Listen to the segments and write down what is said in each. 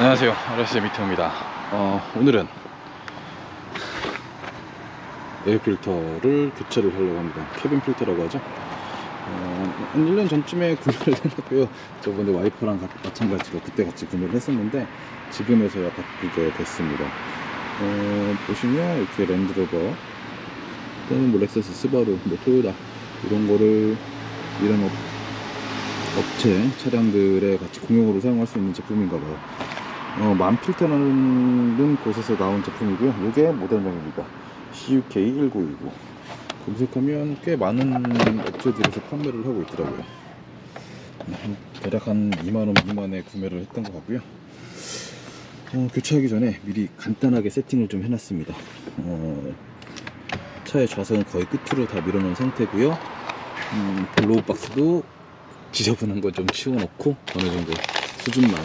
안녕하세요. RS 미터입니다. 어, 오늘은 에어필터를 교체를 하려고 합니다. 캐빈 필터라고 하죠. 어, 한 1년 전쯤에 구매를 했고요. 저번에 와이퍼랑 가- 마찬가지로 그때 같이 구매를 했었는데 지금에서야 바꾸게 됐습니다. 어, 보시면 이렇게 랜드로버 또는 뭐 렉서스, 스바루, 뭐 토요타 이런 거를 이런 업, 업체 차량들에 같이 공용으로 사용할 수 있는 제품인가 봐요. 어, 만필터라는 곳에서 나온 제품이고요. 이게 모델명입니다. CUK1919. 검색하면 꽤 많은 업체들에서 판매를 하고 있더라고요. 한- 대략 한 2만원 미만에 구매를 했던 것 같고요. 어, 교체하기 전에 미리 간단하게 세팅을 좀 해놨습니다. 어, 차의 좌석은 거의 끝으로 다 밀어놓은 상태고요. 음, 블로우 박스도 지저분한 거 좀 치워놓고 어느 정도 수준만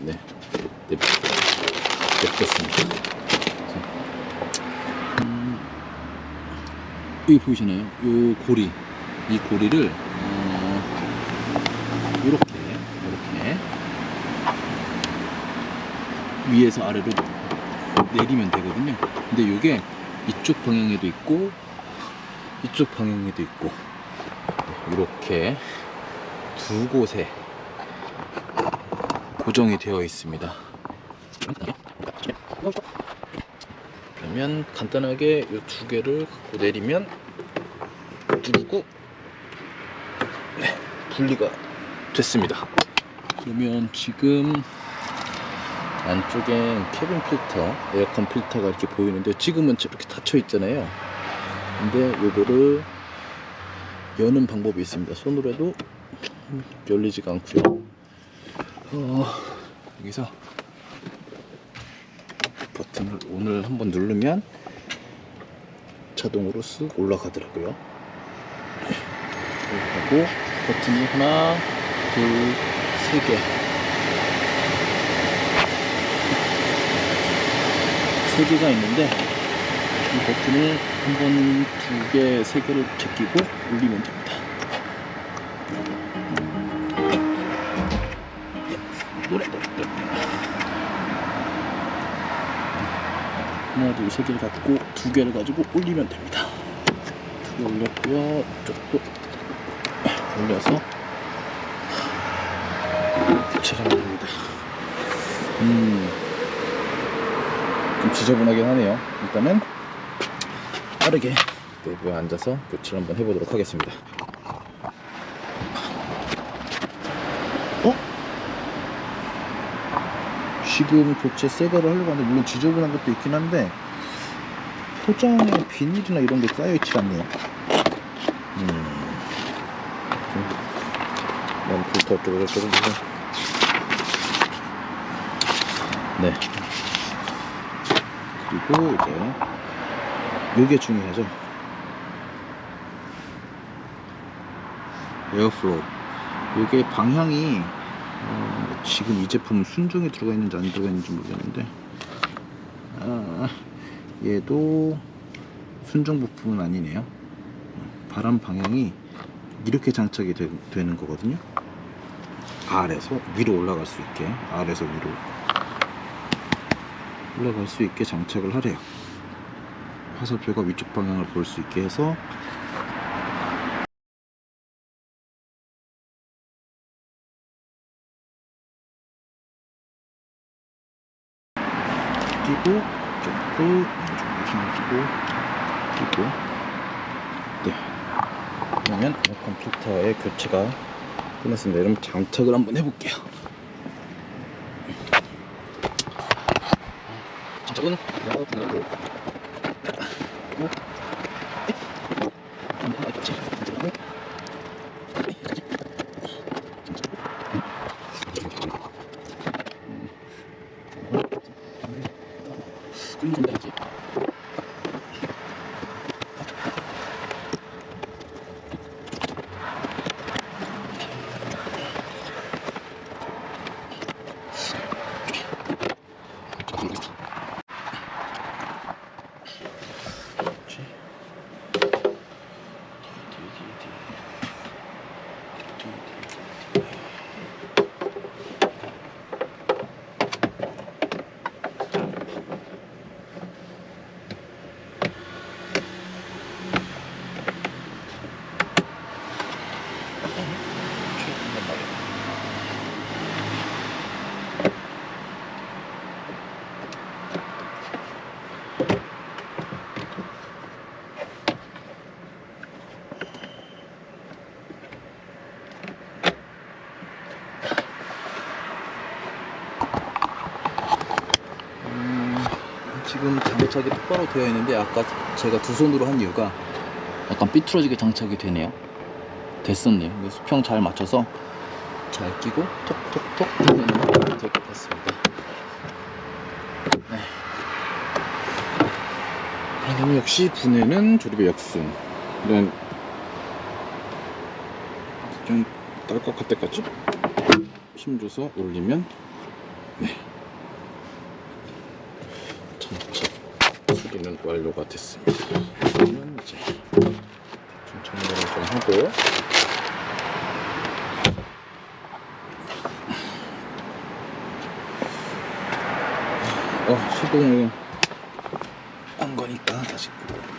네, 네, 냅뒀습니다. 자, 음, 여기 보이시나요? 요 고리, 이 고리를 어, 이렇게 이렇게 위에서 아래로 내리면 되거든요. 근데 이게 이쪽 방향에도 있고 이쪽 방향에도 있고 이렇게 두 곳에 고정이 되어 있습니다. 그러면 간단하게 이 두 개를 갖고 내리면 누르고 네, 분리가 됐습니다. 그러면 지금 안쪽엔 캐빈 필터, 에어컨 필터가 이렇게 보이는데 지금은 이렇게 닫혀 있잖아요. 근데 요거를 여는 방법이 있습니다. 손으로 해도 열리지가 않고요. 어, 여기서 버튼을 오늘 한번 누르면 자동으로 쓱 올라가더라고요. 이렇게 하고 버튼이 하나, 둘, 세 개. 세 개가 있는데 이 버튼을 한 번, 두 개, 세 개를 제끼고 올리면 됩니다. 노래 노래 노래. 하나, 둘, 세 개를 갖고 두 개를 가지고 올리면 됩니다. 두 개 올렸고요. 이쪽도 올려서 하면 됩니다. 음, 좀 지저분하긴 하네요. 일단은 빠르게 내부에 앉아서 교체를 한번 해보도록 하겠습니다. 지금 교체 새 거를 하려고 하는데 물론 지저분한 것도 있긴 한데 포장에 비닐이나 이런 게 쌓여있지 않네요. 음. 쪽으로 조금 더. 네. 그리고 이제 요게 중요하죠. 에어플로우. 요게 방향이 어, 지금 이 제품은 순정이 들어가 있는지 안 들어가 있는지 모르겠는데 아, 얘도 순정 부품은 아니네요. 바람 방향이 이렇게 장착이 되, 는 거거든요. 아래서 위로 올라갈 수 있게 아래서 위로 올라갈 수 있게 장착을 하래요. 화살표가 위쪽 방향을 볼 수 있게 해서 끼고 이쪽도 왼쪽으로 힘을 주고 끼고. 네. 그러면 에어컨 필터의 교체가 끝났습니다. 그럼 장착을 한번 해볼게요. 장착은? 내가 분할로 하고 한번 교체 장착하고 끌리 좀 되지. 그렇지. 지금 장착이 똑바로 되어 있는데 아까 제가 두 손으로 한 이유가 약간 삐뚤어지게 장착이 되네요. 됐었네요. 수평 잘 맞춰서 잘 끼고 톡톡톡 해내면 될 것 같습니다. 네. 그다음에 역시 분해는 조립의 역순. 이런 그냥 딸깍할 때까지 힘줘서 올리면 장착 수리는 완료가 됐습니다. 그러면 이제 대충 정리를 좀 하고 어 시동을 한 거니까 다시 끄고